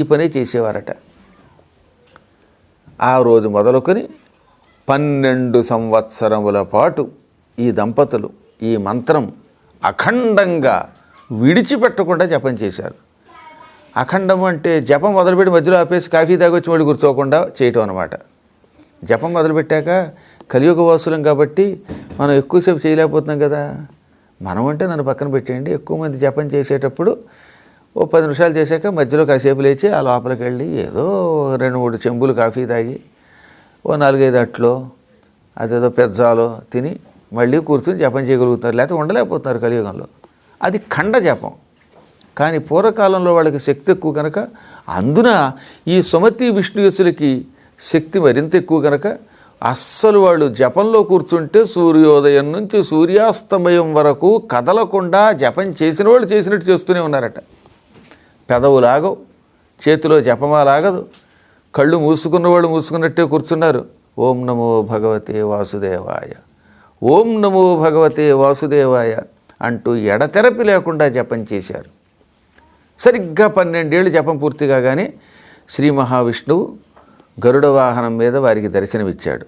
ఈ పనే చేసేవారట. ఆ రోజు మొదలుకొని పన్నెండు సంవత్సరముల పాటు ఈ దంపతులు ఈ మంత్రం అఖండంగా విడిచిపెట్టకుండా జపం చేశారు. అఖండం అంటే జపం మొదలుపెట్టి మధ్యలో ఆపేసి కాఫీ తాగొచ్చి మళ్ళీ కూర్చోకుండా చేయటం అనమాట జపం మొదలుపెట్టాక కలియుగ వాసులం కాబట్టి మనం ఎక్కువసేపు చేయలేకపోతున్నాం కదా. మనం అంటే నన్ను పక్కన పెట్టేయండి ఎక్కువ మంది జపం చేసేటప్పుడు ఓ పది నిమిషాలు చేశాక మధ్యలో కాసేపు లేచి ఆ లోపలికి వెళ్ళి ఏదో రెండు మూడు చెంబులు కాఫీ తాగి ఓ నాలుగైదు అట్లో అదేదో పెజ్జాలో తిని మళ్ళీ కూర్చుని జపం చేయగలుగుతున్నారు. లేకపోతే ఉండలేకపోతున్నారు కలియుగంలో. అది ఖండ జపం. కానీ పూర్వకాలంలో వాళ్ళకి శక్తి ఎక్కువ కనుక అందున ఈ సుమతి విష్ణుయసులకి శక్తి మరింత ఎక్కువ కనుక అస్సలు వాళ్ళు జపంలో కూర్చుంటే సూర్యోదయం నుంచి సూర్యాస్తమయం వరకు కదలకుండా జపం చేసిన వాళ్ళు చేసినట్టు చేస్తూనే ఉన్నారట. పెదవులాగవు చేతిలో జపమా లాగదు కళ్ళు మూసుకున్నవాళ్ళు మూసుకున్నట్టే కూర్చున్నారు. ఓం నమో భగవతే వాసుదేవాయ ఓం నమో భగవతే వాసుదేవాయ అంటూ ఎడతెరపి లేకుండా జపం చేశారు. సరిగ్గా పన్నెండేళ్ళు జపం పూర్తి కాగానే శ్రీ మహావిష్ణువు గరుడ వాహనం మీద వారికి దర్శనమిచ్చాడు.